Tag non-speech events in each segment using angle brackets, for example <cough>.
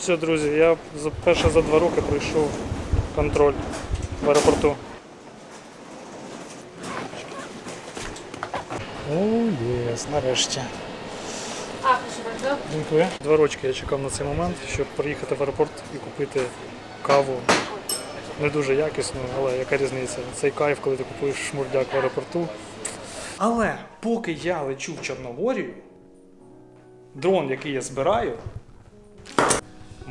Все, друзі, я перше за два роки пройшов контроль в аеропорту. О, єс, нарешті. Дякую. Два рочки я чекав на цей момент, щоб приїхати в аеропорт і купити каву. Не дуже якісну, але яка різниця? Цей кайф, коли ти купуєш шмурдяк в аеропорту. Але поки я лечу в Чорногорію, дрон, який я збираю,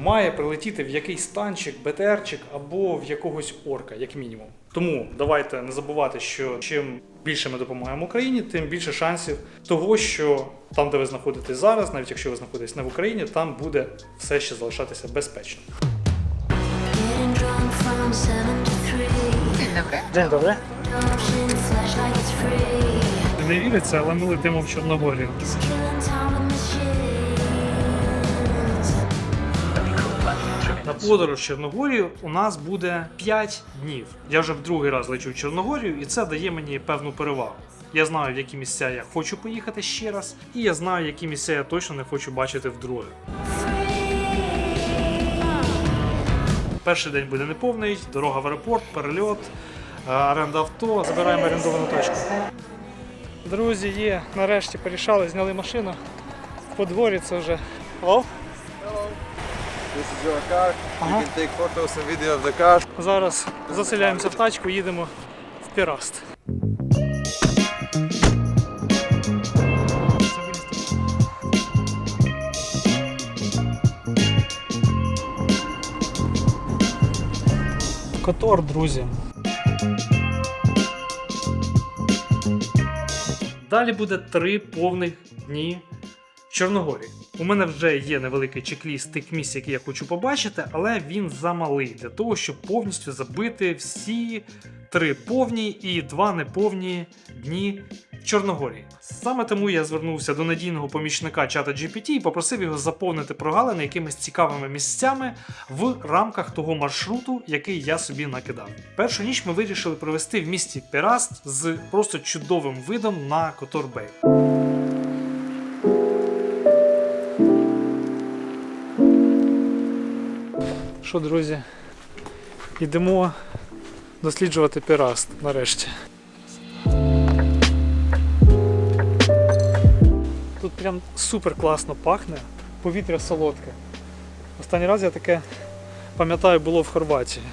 має прилетіти в якийсь танчик, БТРчик або в якогось орка, як мінімум. Тому давайте не забувати, що чим більше ми допомагаємо Україні, тим більше шансів того, що там, де ви знаходитесь зараз, навіть якщо ви знаходитесь не в Україні, там буде все ще залишатися безпечно. День добре. Не віриться, але ми летимо в Чорногорію. На подорож в Чорногорію у нас буде 5 днів. Я вже в другий раз лечу в Чорногорію, і це дає мені певну перевагу. Я знаю, в які місця я хочу поїхати ще раз, і я знаю, які місця я точно не хочу бачити вдруге. Перший день буде неповний, дорога в аеропорт, перельот, е, оренда авто. Забираємо орендовану точку. Друзі, є, нарешті порішали, зняли машину. По дворі це вже. О, This is your car. Uh-huh. You can take photos and video of the car. Зараз заселяємося в тачку, їдемо в Піраст. Котор, друзі. Далі буде три повних дні в Чорногорії. У мене вже є невеликий чек-ліст тих місць, які я хочу побачити, але він замалий для того, щоб повністю забити всі три повні і два неповні дні Чорногорії. Саме тому я звернувся до надійного помічника чата GPT і попросив його заповнити прогалини якимись цікавими місцями в рамках того маршруту, який я собі накидав. Першу ніч ми вирішили провести в місті Піраст з просто чудовим видом на Котор-Бей. Що, друзі, йдемо досліджувати Піраст нарешті. Тут прям супер класно пахне, повітря солодке. Останній раз я таке пам'ятаю було в Хорватії.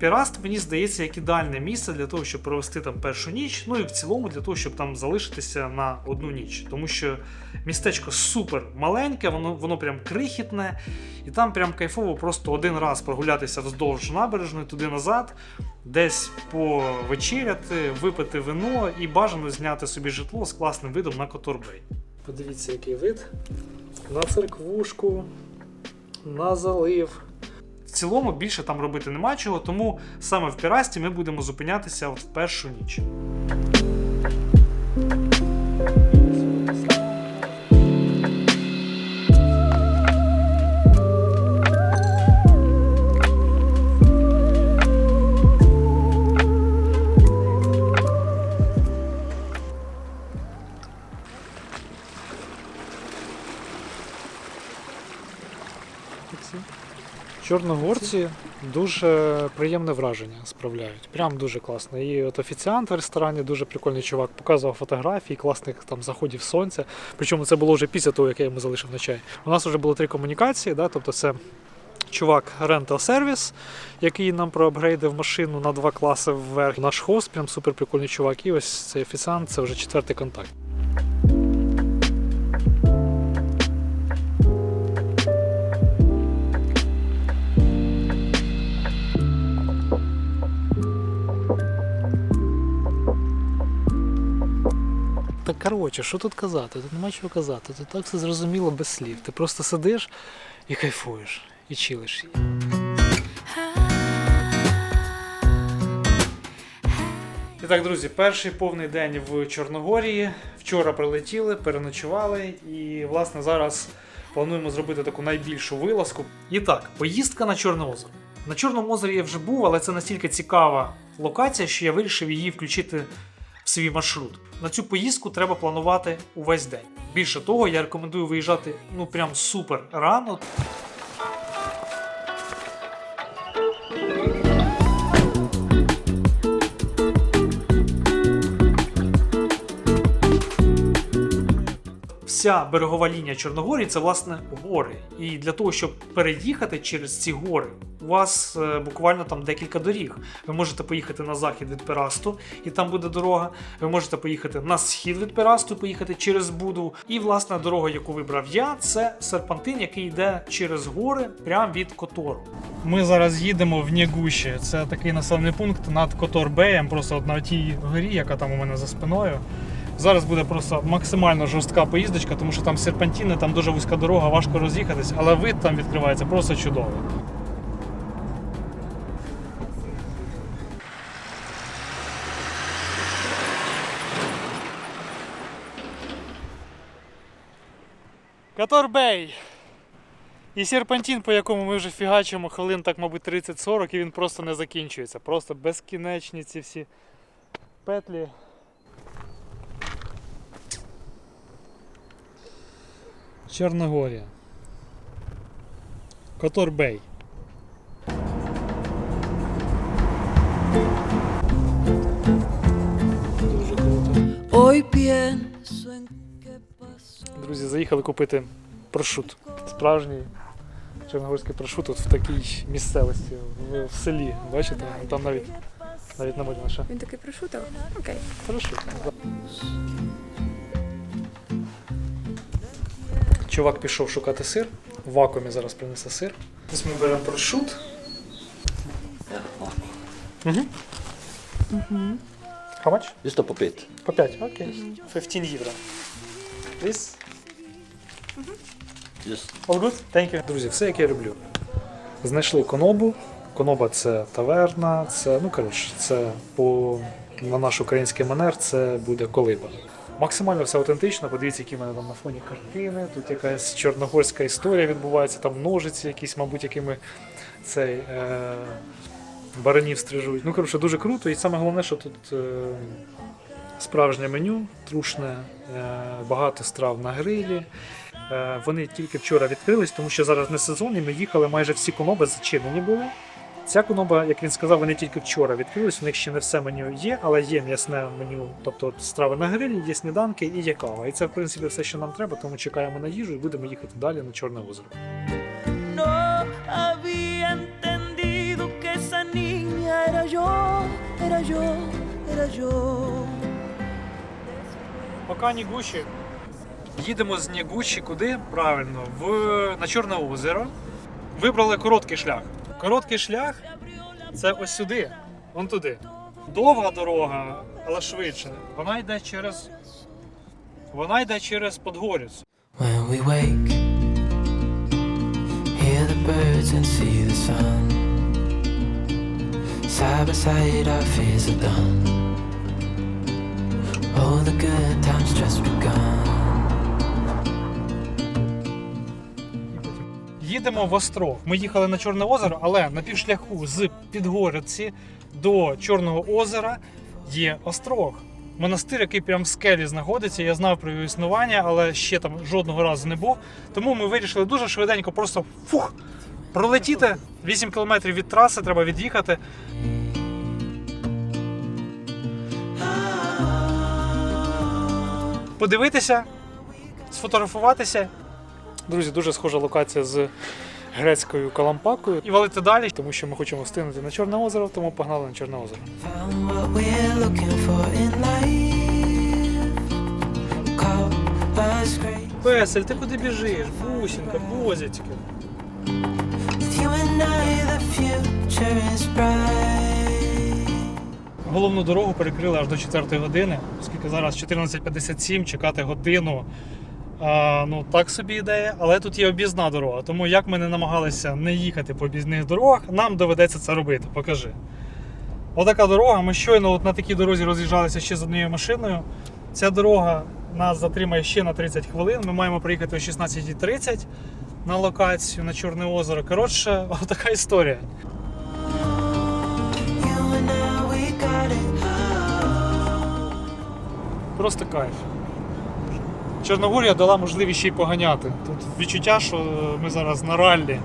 Піраст, мені здається, як ідеальне місце для того, щоб провести там першу ніч, ну і в цілому для того, щоб там залишитися на одну ніч. Тому що містечко супер маленьке, воно, воно прям крихітне, і там прям кайфово просто один раз прогулятися вздовж набережної туди назад, десь повечеряти, випити вино і бажано зняти собі житло з класним видом на Которбей. Подивіться, який вид на церквушку, на залив. В цілому більше там робити нема чого, тому саме в Пірасті ми будемо зупинятися в першу ніч. Чорногорці дуже приємне враження справляють. Прям дуже класно. І от офіціант в ресторані дуже прикольний чувак, показував фотографії класних там заходів сонця. Причому це було вже після того, як я йому залишив на чай. У нас вже було три комунікації, да? тобто це. Чувак Rental Service, який нам проапгрейдив машину на два класи вверх. Наш хост, прям супер прикольний чувак. І ось цей офіціант, це вже четвертий контакт. Коротше, що тут казати? Тут нема чого казати. Тут так все зрозуміло без слів. Ти просто сидиш і кайфуєш, і чилиш. І так, друзі, перший повний день в Чорногорії. Вчора прилетіли, переночували, і власне зараз плануємо зробити таку найбільшу вилазку. І так, поїздка на Чорне озеро. На Чорному озері я вже був, але це настільки цікава локація, що я вирішив її включити свій маршрут. На цю поїздку треба планувати увесь день. Більше того, я рекомендую виїжджати ну прям супер рано, вся берегова лінія Чорногорії це власне гори. І для того, щоб переїхати через ці гори, у вас е, буквально там декілька доріг. Ви можете поїхати на захід від Пірасту, і там буде дорога. Ви можете поїхати на схід від Пірасту, поїхати через Буду. І власне дорога, яку вибрав я, це серпантин, який йде через гори прямо від Котору. Ми зараз їдемо в Нєгуші. Це такий населений пункт над Котор-Беєм, просто на тій горі, яка там у мене за спиною. Зараз буде просто максимально жорстка поїздочка, тому що там серпантіни, там дуже вузька дорога, важко роз'їхатись, але вид там відкривається просто чудовий. Каторбей! І серпантин, по якому ми вже фігачимо хвилин, так, мабуть, 30-40, і він просто не закінчується. Просто безкінечні ці всі петлі. Чорногорія. Которбей. Дуже. Друзі, заїхали купити прошут. Справжній чорногорський прошут от в такій місцевості, в, в селі. Бачите? Там навіть навіть можна ще. Він такий прошутав? Окей. Прошут. Чувак пішов шукати сир. В вакуумі зараз принесе сир. Ось ми беремо. Угу. How much? Just på pit. По 5, окей. 15 євро. This? Just All good? Thank you. Друзі, все як я люблю. Знайшли конобу. Коноба це таверна, це, ну коротше, це по на наш український манер це буде колиба. Максимально все автентично. Подивіться, які в мене там на фоні картини. Тут якась чорногорська історія відбувається, там ножиці, якісь, мабуть, якими цей е, баранів стрижуть. Ну, коротше, дуже круто. І саме головне, що тут е, справжнє меню, трушне, е, багато страв на грилі. Е, Вони тільки вчора відкрились, тому що зараз не сезон, і ми їхали, майже всі коноби зачинені були. Ця коноба, як він сказав, вони тільки вчора відкрились. У них ще не все меню є, але є м'ясне меню, тобто страви на грилі, є сніданки і є кава. І це, в принципі, все, що нам треба, тому чекаємо на їжу і будемо їхати далі на Чорне озеро. Yo. Поки Нігуші. Їдемо з Нігуші куди? Правильно, в, на Чорне озеро. Вибрали короткий шлях. Короткий шлях це ось сюди, вон туди. Довга дорога, але швидше. Вона йде через. Вона йде через. Oh, begun. Їдемо в Острог. Ми їхали на Чорне озеро, але на півшляху з Підгородці до Чорного озера є Острог. Монастир, який прямо в скелі знаходиться. Я знав про його існування, але ще там жодного разу не був. Тому ми вирішили дуже швиденько просто фух, пролетіти. 8 кілометрів від траси треба від'їхати. Подивитися, сфотографуватися Друзі, дуже схожа локація з грецькою калампакою. І валити далі, тому що ми хочемо встигнути на Чорне озеро, тому погнали на Чорне озеро. Песель, ти куди біжиш? Бусінка, бозячки. Головну дорогу перекрили аж до 4 години, оскільки зараз 14.57, чекати годину. А, ну, так собі ідея, але тут є об'їзна дорога. Тому як ми не намагалися не їхати по об'їзних дорогах, нам доведеться це робити. Покажи. Отака дорога. Ми щойно от на такій дорозі роз'їжджалися ще з однією машиною. Ця дорога нас затримає ще на 30 хвилин. Ми маємо приїхати о 16.30 на локацію на Чорне озеро. Коротше, <laughs> отака історія. Просто кайф. Чорногорія дала можливість ще й поганяти. Тут відчуття, що ми зараз на раллі.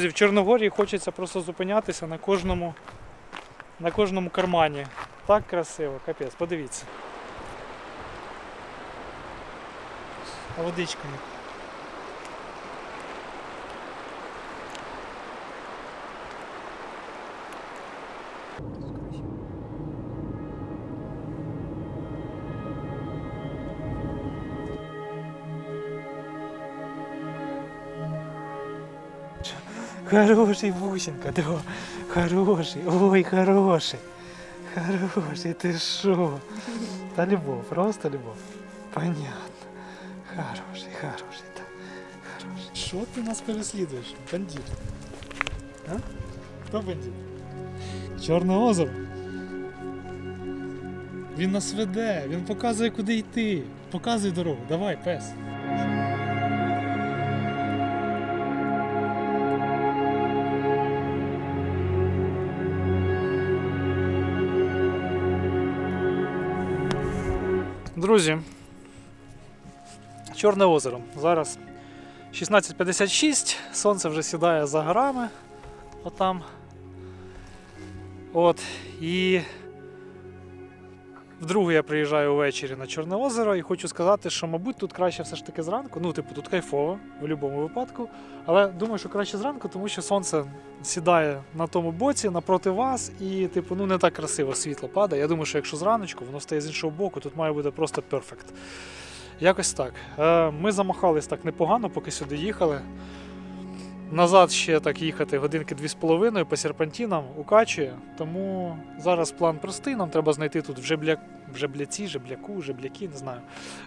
Друзі, в Чорногорії хочеться просто зупинятися на кожному, на кожному кармані. Так красиво, капець, подивіться. Водичка яка. Хороший бусинка, да. Хороший, ой, хороший. Хороший, ты шо? Та любовь, просто любовь. Понятно. Хороший, хороший, да. Хороший. Що ти нас переслідуєш? Бандит. А? Хто бандит? Чорне озеро. Він нас веде, він показує, куди йти. Показуй дорогу. Давай, пес. Друзі, Чорне озеро. Зараз 16.56, сонце вже сідає за горами. Отам. От. І вдруге я приїжджаю ввечері на Чорне озеро і хочу сказати, що, мабуть, тут краще все ж таки зранку. Ну, типу, тут кайфово в будь-якому випадку. Але думаю, що краще зранку, тому що сонце сідає на тому боці напроти вас, і, типу, ну не так красиво світло падає. Я думаю, що якщо зраночку, воно стає з іншого боку, тут має бути просто перфект. Якось так. Е, Ми замахались так непогано, поки сюди їхали. Назад ще так їхати годинки дві з половиною по серпантінам укачує. Тому зараз план простий. Нам треба знайти тут в жебля... жебляці, жебляку, жебляки, не знаю.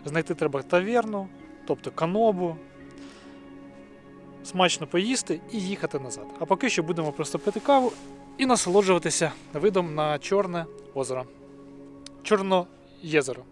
Знайти треба таверну, тобто канобу, смачно поїсти і їхати назад. А поки що будемо просто пити каву і насолоджуватися видом на Чорне озеро. Чорноєзеро.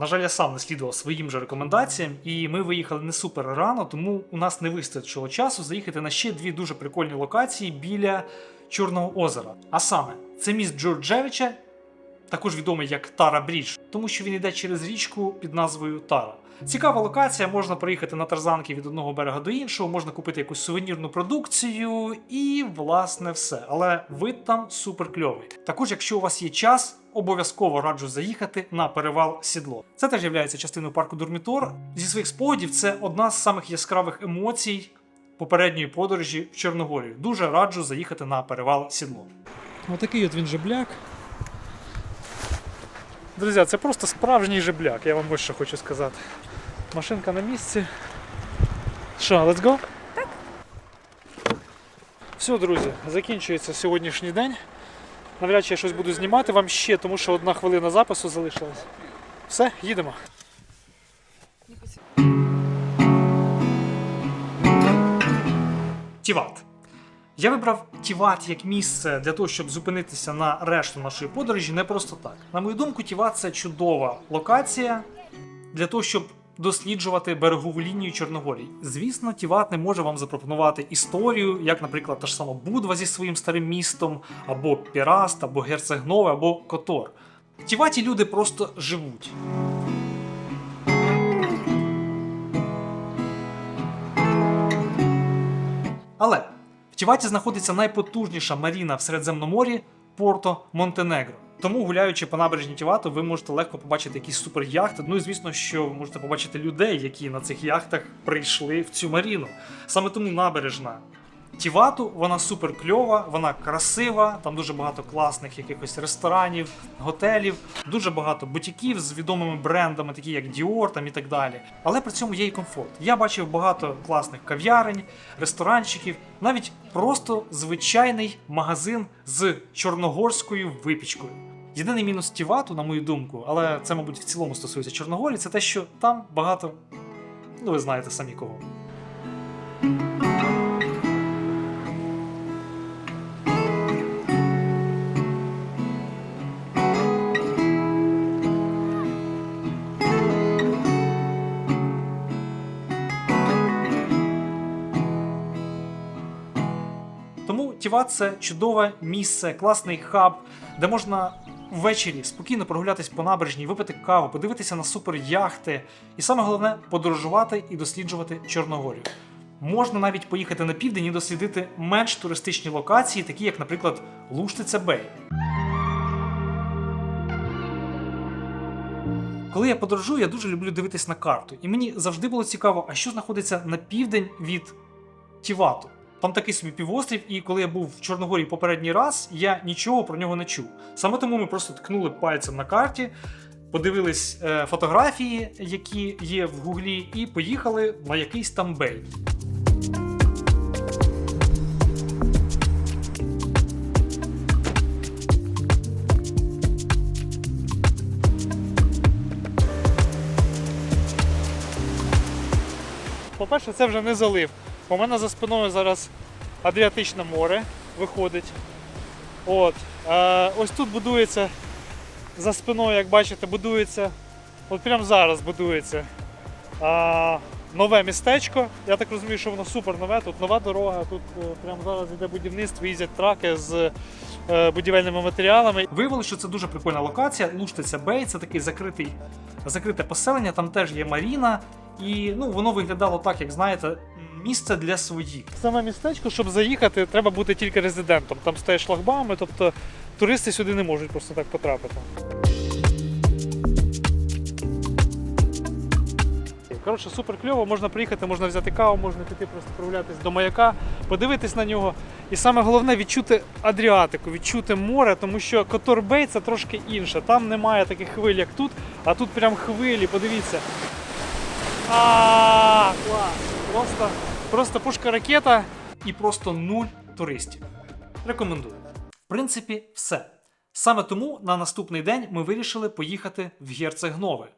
На жаль, я сам не слідував своїм же рекомендаціям, і ми виїхали не супер рано, тому у нас не вистачило часу заїхати на ще дві дуже прикольні локації біля Чорного озера. А саме, це міст Джорджевича, також відомий як Тара Брідж, тому що він йде через річку під назвою Тара. Цікава локація, можна проїхати на тарзанки від одного берега до іншого, можна купити якусь сувенірну продукцію і, власне, все. Але вид там супер кльовий. Також, якщо у вас є час, обов'язково раджу заїхати на перевал сідло. Це теж є частиною парку Дурмітор. Зі своїх спогадів це одна з самих яскравих емоцій попередньої подорожі в Чорногорію. Дуже раджу заїхати на перевал сідло. Отакий от він жебляк. Друзі, це просто справжній жебляк, я вам ось що хочу сказати. Машинка на місці. Що, let's go? Так. Все, друзі, закінчується сьогоднішній день. Навряд чи я щось буду знімати вам ще, тому що одна хвилина запису залишилась. Все, їдемо. Тіват. Я вибрав Тіват як місце для того, щоб зупинитися на решту нашої подорожі не просто так. На мою думку, Тіват це чудова локація для того, щоб досліджувати берегову лінію Чорногорії. Звісно, Тіват не може вам запропонувати історію, як, наприклад, та ж сама Будва зі своїм старим містом, або Піраст, або Герцегнове, або Котор. Тіваті люди просто живуть. Але в Тіваті знаходиться найпотужніша маріна в Середземноморі Порто Монтенегро. Тому, гуляючи по набережні Тівато, ви можете легко побачити якісь суперяхти. Ну і звісно, що ви можете побачити людей, які на цих яхтах прийшли в цю маріну. Саме тому набережна Тівату, вона супер кльова, вона красива, там дуже багато класних якихось ресторанів, готелів, дуже багато бутіків з відомими брендами, такі як Dior там і так далі. Але при цьому є і комфорт. Я бачив багато класних кав'ярень, ресторанчиків, навіть просто звичайний магазин з чорногорською випічкою. Єдиний мінус Тівату, на мою думку, але це, мабуть, в цілому стосується Чорногорії, це те, що там багато, ну ви знаєте самі кого. Тому це чудове місце, класний хаб, де можна ввечері спокійно прогулятись по набережній, випити каву, подивитися на суперяхти, і саме головне подорожувати і досліджувати Чорногорію. Можна навіть поїхати на південь і дослідити менш туристичні локації, такі як, наприклад, Луштиця Бей. Коли я подорожую, я дуже люблю дивитись на карту. І мені завжди було цікаво, а що знаходиться на південь від Тівату. Там такий собі півострів, і коли я був в Чорногорії попередній раз, я нічого про нього не чув. Саме тому ми просто ткнули пальцем на карті, подивились е, фотографії, які є в гуглі, і поїхали на якийсь там бей. По-перше, це вже не залив. У мене за спиною зараз Адріатичне море виходить. От. Е, ось тут будується за спиною, як бачите, будується. От прямо зараз будується е, нове містечко. Я так розумію, що воно супер нове. Тут нова дорога, тут е, прямо зараз йде будівництво, їздять траки з будівельними матеріалами. Виявилося, що це дуже прикольна локація. Луштиця Бей, це закритий, закрите поселення, там теж є маріна. І ну, воно виглядало так, як знаєте, місце для своїх. Саме містечко, щоб заїхати, треба бути тільки резидентом. Там стоять шлагбами, тобто туристи сюди не можуть просто так потрапити. Коротше, супер кльово, можна приїхати, можна взяти каву, можна піти просто прогулятись до маяка, подивитись на нього. І саме головне відчути Адріатику, відчути море, тому що Которбей це трошки інше. Там немає таких хвиль, як тут, а тут прям хвилі, подивіться. А, клас! Просто, просто пушка ракета і просто нуль туристів. Рекомендую. В принципі, все. Саме тому на наступний день ми вирішили поїхати в Герцегнове.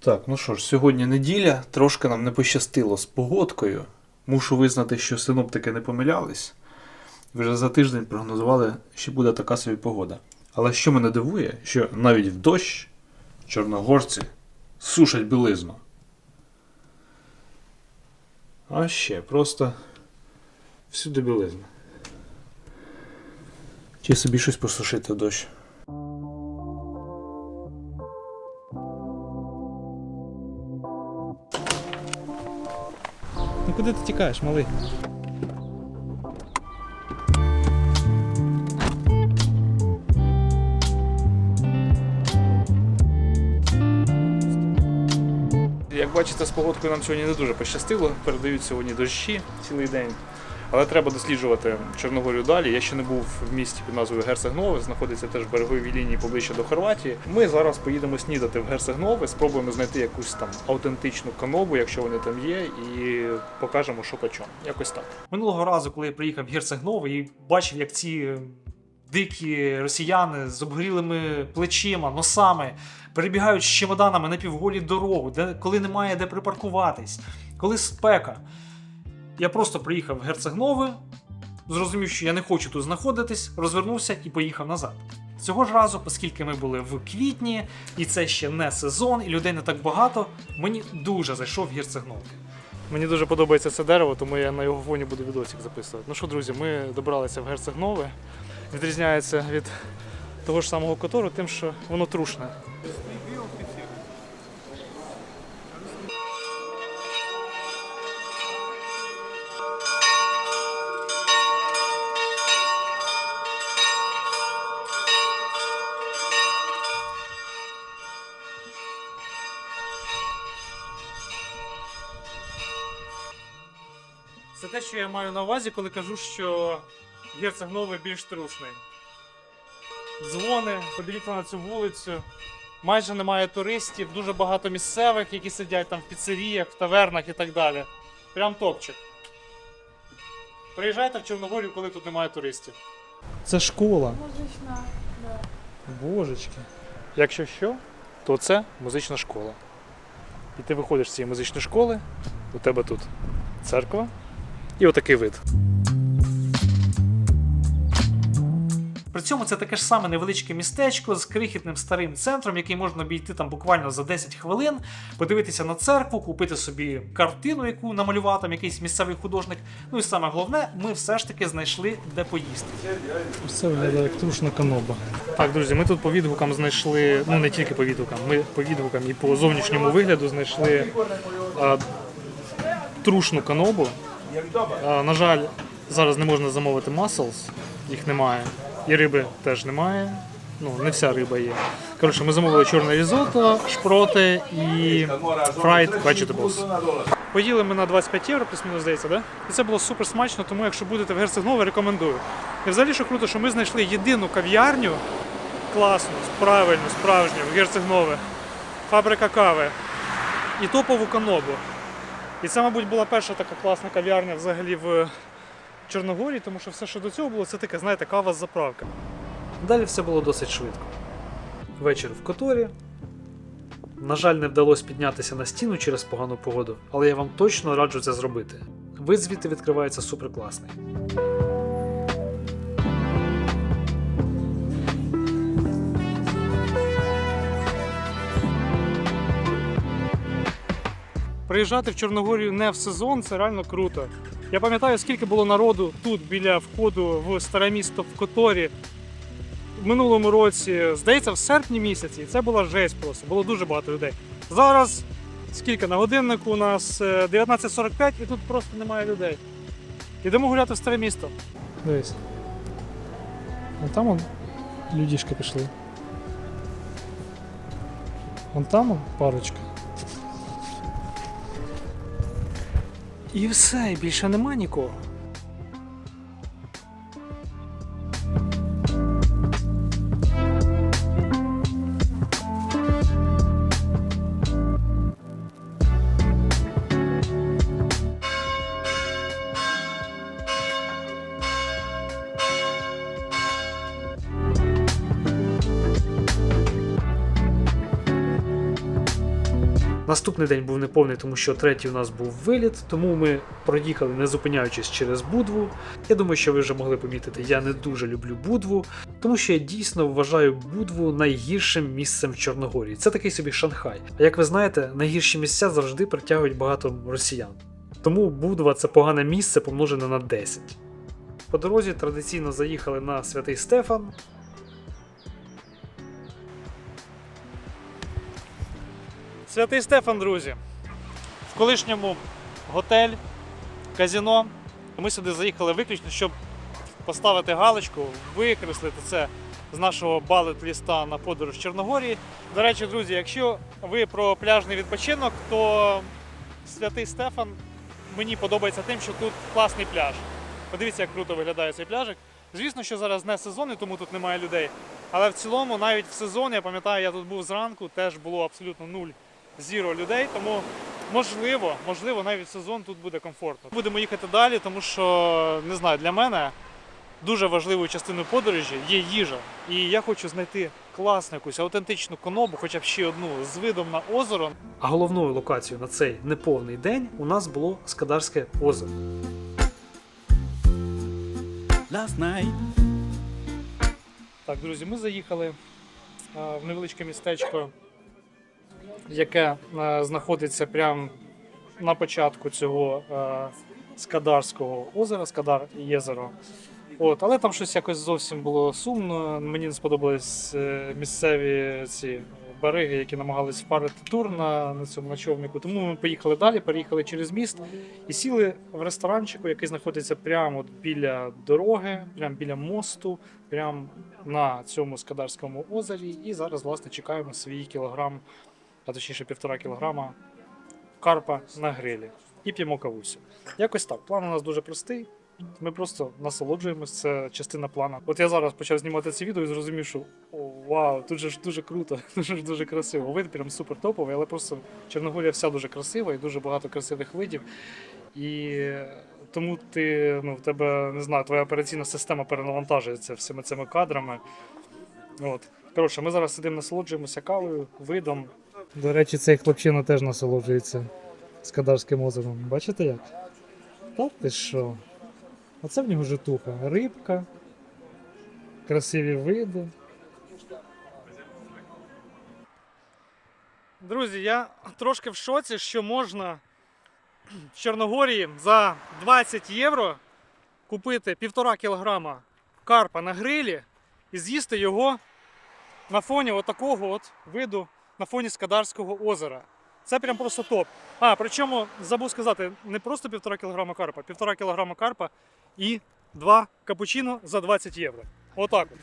Так, ну що ж, сьогодні неділя, трошки нам не пощастило з погодкою. Мушу визнати, що синоптики не помилялись. Вже за тиждень прогнозували, що буде така собі погода. Але що мене дивує, що навіть в дощ чорногорці сушать білизну. А ще просто всюди білизна. Чи собі щось посушити в дощ? Ну куди ти тікаєш, малий? Бачите, з погодкою нам сьогодні не дуже пощастило. Передають сьогодні дощі цілий день. Але треба досліджувати Чорногорію далі. Я ще не був в місті під назвою Герцегнове, знаходиться теж в береговій лінії поближче до Хорватії. Ми зараз поїдемо снідати в Герцегнове, спробуємо знайти якусь там автентичну канобу, якщо вони там є, і покажемо, що по чому. Якось так. Минулого разу, коли я приїхав в Герцегнове і бачив, як ці дикі росіяни з обгорілими плечима, носами перебігають з чемоданами на півголі дорогу, де, коли немає де припаркуватись, коли спека. Я просто приїхав в Герцегнове, зрозумів, що я не хочу тут знаходитись, розвернувся і поїхав назад. Цього ж разу, оскільки ми були в квітні, і це ще не сезон, і людей не так багато, мені дуже зайшов Герцегнове. Мені дуже подобається це дерево, тому я на його фоні буду відосик записувати. Ну що, друзі, ми добралися в Герцегнове. Відрізняється від того ж самого Котору, тим, що воно трушне. Це те, що я маю на увазі, коли кажу, що герцог новий більш трушний. Дзвони, подивіться на цю вулицю. Майже немає туристів, дуже багато місцевих, які сидять там в піцеріях, в тавернах і так далі. Прям топчик. Приїжджайте в Чорногорію, коли тут немає туристів. Це школа. Музична, да. Божечки. Якщо що, то це музична школа. І ти виходиш з цієї музичної школи, у тебе тут церква і отакий вид. При цьому це таке ж саме невеличке містечко з крихітним старим центром, який можна обійти там буквально за 10 хвилин, подивитися на церкву, купити собі картину, яку намалював там якийсь місцевий художник. Ну і саме головне, ми все ж таки знайшли де поїсти. Ось це виглядає як трушна каноба. Так, друзі, ми тут по відгукам знайшли, ну не тільки по відгукам, ми по відгукам і по зовнішньому вигляду знайшли а, трушну канобу. А, на жаль, зараз не можна замовити маслс, їх немає. І риби теж немає. Ну, не вся риба є. Коротше, ми замовили чорне різотто, шпроти і fried vegetables. Поїли ми на 25 євро, плюс-мінус здається, да? І це було супер смачно, тому якщо будете в Герцегнові, рекомендую. І взагалі, що круто, що ми знайшли єдину кав'ярню класну, правильну, справжню, в Герцегнове. Фабрика кави і топову канобу. І це, мабуть, була перша така класна кав'ярня взагалі в Чорногорії, тому що все, що до цього було, це таке, знаєте, кава з заправка. Далі все було досить швидко. Вечір в Которі. На жаль, не вдалося піднятися на стіну через погану погоду, але я вам точно раджу це зробити. Вид звідти відкривається супер Приїжджати в Чорногорію не в сезон це реально круто. Я пам'ятаю, скільки було народу тут біля входу в старе місто в Которі в минулому році, здається, в серпні місяці, і це була жесть просто. Було дуже багато людей. Зараз скільки на годиннику у нас е, 19.45 і тут просто немає людей. Ідемо гуляти в старе місто. Дивись. Вон там он людішки пішли. Вон там парочка. І все, і більше нема нікого. Наступний день був неповний, тому що третій у нас був виліт, тому ми проїхали, не зупиняючись через Будву. Я думаю, що ви вже могли помітити, я не дуже люблю Будву, тому що я дійсно вважаю Будву найгіршим місцем в Чорногорії. Це такий собі Шанхай. А як ви знаєте, найгірші місця завжди притягують багато росіян. Тому Будва це погане місце помножене на 10. По дорозі традиційно заїхали на Святий Стефан, Святий Стефан, друзі. В колишньому готель, казіно. Ми сюди заїхали виключно, щоб поставити галочку, викреслити це з нашого балет-ліста на подорож Чорногорії. До речі, друзі, якщо ви про пляжний відпочинок, то Святий Стефан мені подобається тим, що тут класний пляж. Подивіться, як круто виглядає цей пляжик. Звісно, що зараз не сезон, і тому тут немає людей. Але в цілому, навіть в сезон, я пам'ятаю, я тут був зранку, теж було абсолютно нуль зіро людей, тому можливо, можливо, навіть сезон тут буде комфортно. Будемо їхати далі, тому що не знаю, для мене дуже важливою частиною подорожі є їжа. І я хочу знайти класну якусь аутентичну конобу, хоча б ще одну з видом на озеро. А головною локацією на цей неповний день у нас було Скадарське озеро. Last night, Так, друзі, ми заїхали а, в невеличке містечко, яке а, знаходиться прямо на початку цього а, Скадарського озера, Скадар Єзеро. От, але там щось якось зовсім було сумно. Мені не сподобались е, місцеві ці бариги, які намагались впарити тур на, на цьому човнику. Тому ми поїхали далі, переїхали через міст і сіли в ресторанчику, який знаходиться прямо от біля дороги, прямо біля мосту, прямо на цьому Скадарському озері. І зараз, власне, чекаємо свій кілограм, а точніше півтора кілограма карпа на грилі. І п'ємо кавусю. Якось так. План у нас дуже простий. Ми просто насолоджуємось, це частина плану. От я зараз почав знімати це відео і зрозумів, що о, вау, тут же ж дуже круто, <laughs> дуже ж дуже красиво. Вид прям супер топовий, але просто Чорногорія вся дуже красива і дуже багато красивих видів. І тому ти, ну, в тебе, не знаю, твоя операційна система перенавантажується всіми цими кадрами. От. Коротше, ми зараз сидимо, насолоджуємося кавою, видом. До речі, цей хлопчина теж насолоджується Скадарським озером. Бачите як? Та ти що? Оце в нього житуха. Рибка, Красиві види. Друзі, я трошки в шоці, що можна в Чорногорії за 20 євро купити півтора кілограма карпа на грилі і з'їсти його на фоні отакого от виду, на фоні Скадарського озера. Це прям просто топ. А, причому забув сказати, не просто півтора кілограма карпа, півтора кілограма карпа і два капучино за 20 євро. Отак от.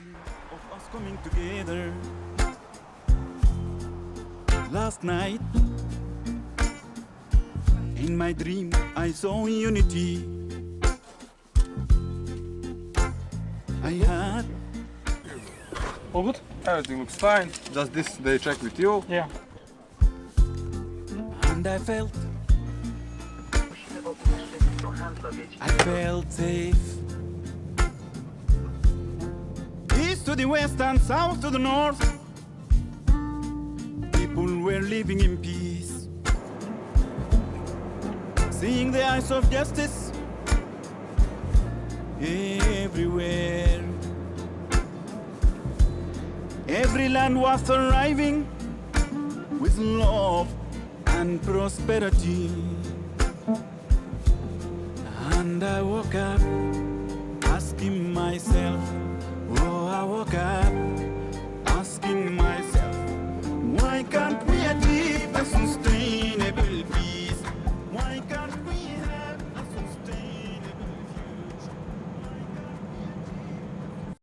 Last night, in my dream, I saw unity. I had All good? Everything looks fine. Just this they check with you. Yeah. and I felt I felt safe. East to the west and south to the north, people were living in peace, seeing the eyes of justice everywhere. Every land was thriving with love and prosperity. And I woke up asking myself, oh, I woke up